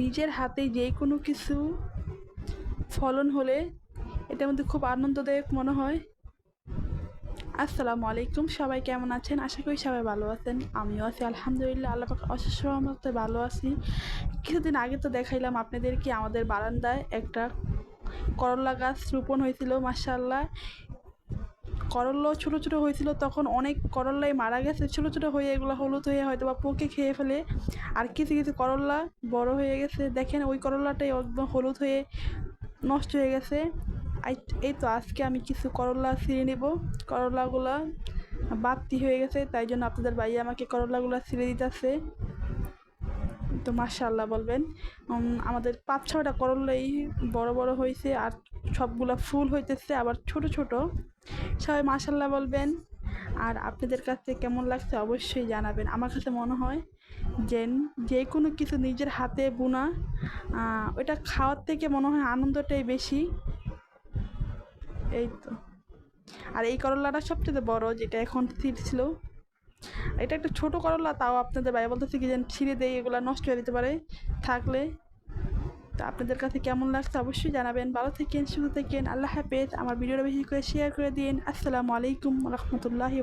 নিজের হাতে যে কোনো কিছু ফলন হলে এটার মধ্যে খুব আনন্দদায়ক মনে হয়। আসসালামু আলাইকুম, সবাই কেমন আছেন? আশা করি সবাই ভালো আছেন, আমিও আছি, আলহামদুলিল্লাহ, আল্লাহ অশেষ রহমতে ভালো আছি। কিছুদিন আগে তো দেখাইলাম আপনাদেরকে আমাদের বারান্দায় একটা করলা গাছ রোপণ হয়েছিল মাসাল্লাহ করল্লা ছোটো ছোটো হয়েছিল, তখন অনেক করল্লাই মারা গেছে, ছোটো ছোটো হয়ে এগুলো হলুদ হয়ে হয়তো বা পোকে খেয়ে ফেলে। আর কিছু কিছু করল্লা বড় হয়ে গেছে, দেখেন ওই করল্লাটাই একদম হলুদ হয়ে নষ্ট হয়ে গেছে। এই তো আজকে আমি কিছু করলা ছিঁড়ে নেব করলাগুলা বাড়তি হয়ে গেছে, তাই জন্য আপনাদের ভাই আমাকে করলাগুলা ছিঁড়ে দিতেছে। তো মাশাল্লাহ বলবেন। আমাদের পাঁচ ছটা করলাই বড় বড় হয়েছে আর সবগুলা ফুল হইতেছে, আবার ছোট ছোট। সবাই মাশাল্লাহ বলবেন। আর আপনাদের কাছে কেমন লাগছে অবশ্যই জানাবেন। আমার কাছে মনে হয় যে যে কোনো কিছু নিজের হাতে বোনা ওটা খাওয়ার থেকে মনে হয় আনন্দটাই বেশি। এই তো। আর এই করলাটা সবচেয়ে বড়, যেটা এখন ছিল। এটা একটা ছোটো করলা, তাও আপনাদের বাইরে বলতেছে কি যেন ছিঁড়ে দেয়, এগুলো নষ্ট হয়ে যেতে পারে। থাকলে তো আপনাদের কাছে কেমন লাগছে অবশ্যই জানাবেন। ভালো থাকেন, সুস্থ থাকেন, আল্লাহ হাফেজ। আমার ভিডিওটা বেশি করে শেয়ার করে দিন। আসসালামু আলাইকুম রহমতুল্লাহি